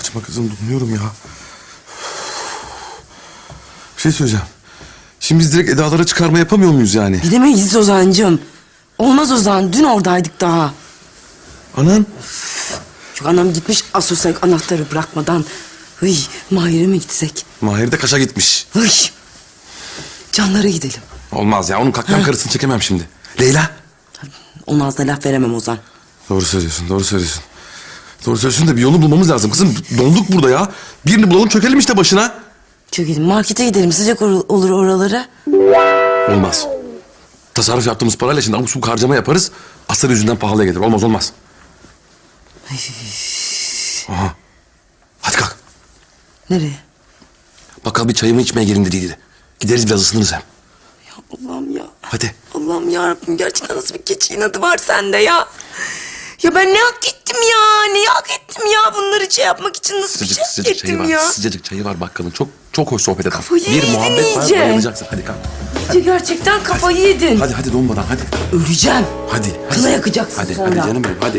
Açma kızım donuyorum ya. Bir şey söyleyeceğim. Şimdi biz direkt Eda'lara çıkarma yapamıyor muyuz yani? Gidemeyiz Ozan'cığım. Olmaz Ozan. Dün oradaydık daha. Anan. Şu anam gitmiş asosyal anahtarı bırakmadan. Hıy, Mahir'e mi gitsek? Mahir de kaşa gitmiş. Hıy. Canlara gidelim. Olmaz ya onun kaklan karısını çekemem şimdi. Leyla. Ona az da laf veremem Ozan. Doğru söylüyorsun doğru söylüyorsun. Doğru söylüyorsun da bir yolu bulmamız lazım. Kızım donduk burada ya. Birini bulalım çökelim işte başına. Çökelim markete gidelim sıcak or- olur oralara. Olmaz. Tasarruf yaptığımız parayla şimdi abuk subuk harcama yaparız. Aslar yüzünden pahalıya gelir. Olmaz olmaz. Aha. Hadi kalk. Nereye? Bakkal bir çayımı içmeye gelin dediydi. Gideriz biraz ısınırız hem. Ya Allah'ım ya. Hadi. Allah'ım ya Rabbim gerçekten nasıl bir keçi inadı var sende ya. Ya ben ne hak ettim ya? Ne Bunları şey yapmak için nasıl bir şey sıcacık çayı ettim var. ya? Sıcacık çayı var bakkalın. Çok çok hoş sohbet eder. Kafayı Bir yedin muhabbet var iyice. bayılacaksın. Hadi kalk. İyice gerçekten kafayı yedin. Hadi hadi donmadan hadi. Öleceğim. Hadi. hadi. Kına yakacaksın hadi, sonra. Hadi canım benim hadi.